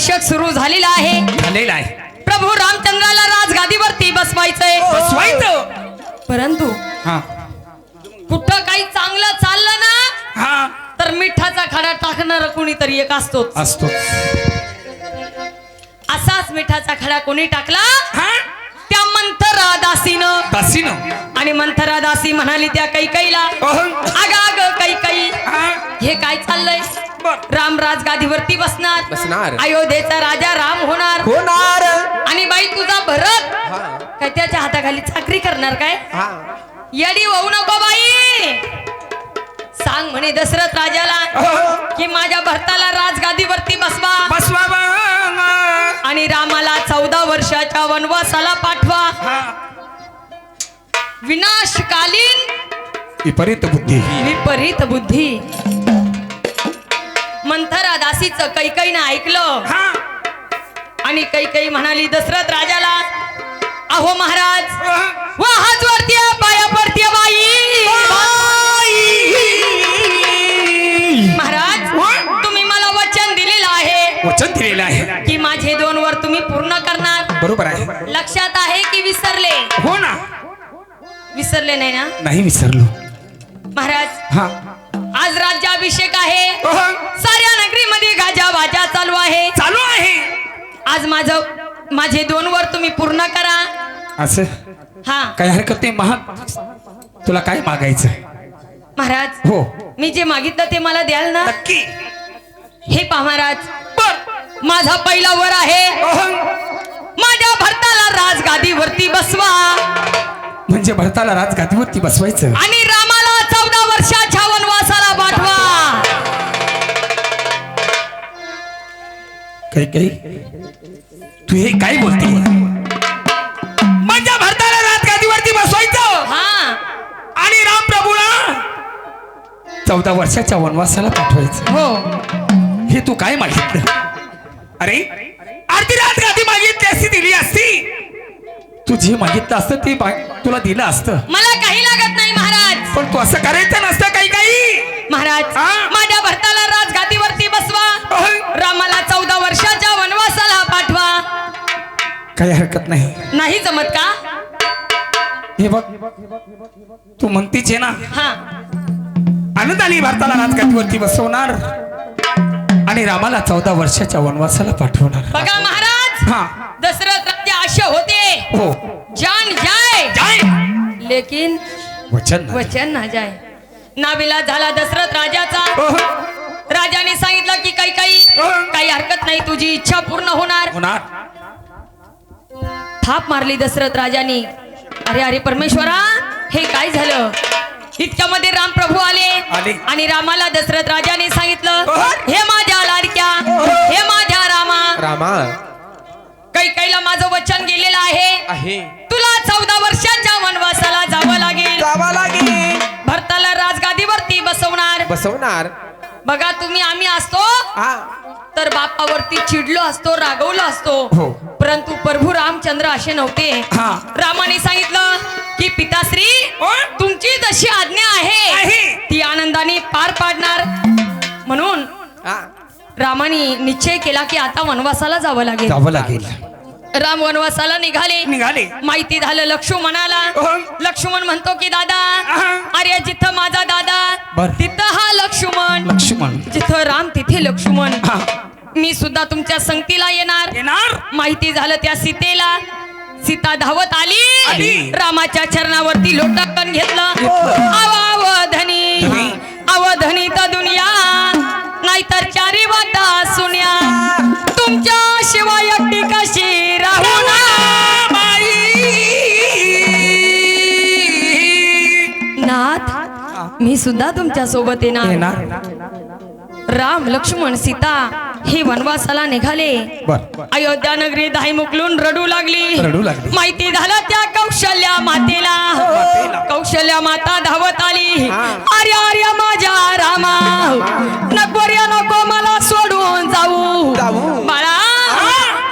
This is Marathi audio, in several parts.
राज्याभिषेक सुरू झालेला आहे. झालेला आहे. प्रभू रामचंद्राला राजगादीवरती बसवायचंय. बसवायचं. परंतु हा. कुठं काही चांगलं चाललं ना हा. तर मिठाचा खडा टाकणार कोणीतरी एक असतोच. असतो असाच मिठाचा खडा कोणी टाकला? हा. त्या मंथरा दासीनं. दासीनं आणि मंथरा दासी म्हणाली त्या कैकईला. अग अग कैकई हा. हे काय चाललंय? बर. राम राजगादीवरती बसणार. बसणार. अयोध्येचा राजा राम होणार. होणार. आणि बाई तुझा भरत. हा. काय त्याच्या हाताखाली चाकरी करणार काय? हा. येडी होऊ नको बाई. सांग म्हणे दशरथ राजाला. की माझ्या भरताला राजगादीवरती बसवा. बसवा बा. आणि रामाला चौदा वर्षाच्या वनवासाला पाठवा. हा. विनाशकालीन विपरीत बुद्धी. विपरीत बुद्धी. मंथरा दासीचं कैकईनं ऐकलं. आणि कैकई म्हणाली दशरथ राजाला अहो महाराज अहं. वा हात वरती पाया पडते बाई. महाराज. तुम्ही मला वचन दिलेलं आहे. वचन दिलेलं आहे. की माझे दोन वर तुम्ही पूर्ण करणार. बरोबर आहे. लक्षात आहे की विसरले? हो ना. विसरले नाही ना? नाही विसरलो. महाराज हा. आज राज्याभिषेक आहे. साऱ्या नगरीमध्ये गाजा वाजा चालू आहे. चालू आहे. आज माझं माझे दोन वर तुम्ही पूर्ण करा. असं? हा. काही हरकत नाही महा तुला काय मागायचं महाराज हो. मी जे मागितलं ते मला द्याल ना? नक्की. हे पहा महाराज. माझा पहिला वर आहे. माझ्या भरताला राजगादीवरती बसवा. म्हणजे भरताला राजगादीवरती बसवायचं? आणि रामाला चौदा वर्षाच्या काही काही तू हे काय बोलते? माझ्या भरताला राजगादीवरती बसवायचं. हा. आणि राम प्रभूला चौदा वर्षाच्या वनवासाला पाठवायचं. हो. हे तू काय मागितलं? अरे आरती राजगादी मागितली असती दिली असती. तू जे मागितलं असतं ते तुला दिलं असतं. मला काही लागत नाही महाराज. पण तू असं करायचं नसतं काही काही महाराज काही हरकत नाही. नाही जमत का? हे बघ तू म्हणतीच आहे ना. हा. आनंद आली भारताला राजगादीवरती बसवणार आणि रामाला चौदा वर्षाच्या वनवासाला पाठवणार. बघा महाराज हा. दशरथ राजा असे होते. हो. जान जाय. जाय. लेकिन वचन ना. वचन ना जाय. नाविला झाला दशरथ राजाचा. अहं. राजाने सांगितलं की काही काही अहं. काही हरकत नाही तुझी इच्छा पूर्ण होणार. होणार. थाप मारली दशरथ राजाने. अरे अरे परमेश्वरा हे काय झालं? इतक्यामध्ये राम प्रभू आले. आणि रामाला दशरथ राजाने सांगितलं. हे माझ्या लाडक्या हे माझ्या रामा. रामा. काही काहीला माझं वचन गेलेलं आहे. आहे. तुला चौदा वर्षाच्या वनवासाला जावं लागेल. जावा लागेल. भरताला राजगादीवरती बसवणार. बसवणार. बघा तुम्ही आम्ही असतो हा. तर बापावरती चिडलो असतो रागवलो असतो. हो. परंतु प्रभू रामचंद्र असे नव्हते. हा. रामाने सांगितलं की पिताश्री ओ, तुमची जशी आज्ञा आहे. ती आनंदाने पार पाडणार. म्हणून हा. रामाने निश्चय केला की आता वनवासाला जावं लागेल. जावं लागेल. राम वनवासाला निघाले. निघाले. माहिती झालं लक्ष्मणाला. लक्ष्मण म्हणतो की दादा. अरे जिथं माझा दादा. तिथं हा लक्ष्मण. लक्ष्मण. जिथं राम तिथे लक्ष्मण. मी सुद्धा तुमच्या संगतीला येणार. येणार? माहिती झालं त्या सीतेला. सीता धावत आली. रामाच्या चरणावरती लोटाकन घेतलं. अवधनी धनी. अवधनी तर दुनिया. नाहीतर सुद्धा तुमच्यासोबत येणार. राम लक्ष्मण सीता हे वनवासाला निघाले. अयोध्या नगरी दाही मुकलून रडू लागली. माहिती झालं त्या कौशल्या मातेला. कौशल्या माता धावत आली. अरे अरे माझ्या रामा. नको नको मला सोडून जाऊ. बाळा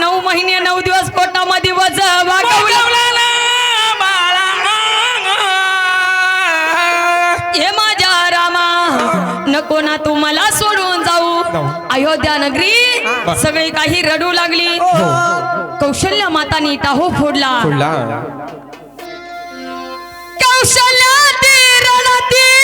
नऊ महिने नऊ दिवस नको ना तू मला सोडून जाऊ. अयोध्या नगरी सगळी काही रडू लागली. कौशल्य मातानी टाहो फोडला. कौशल्या ती रडती.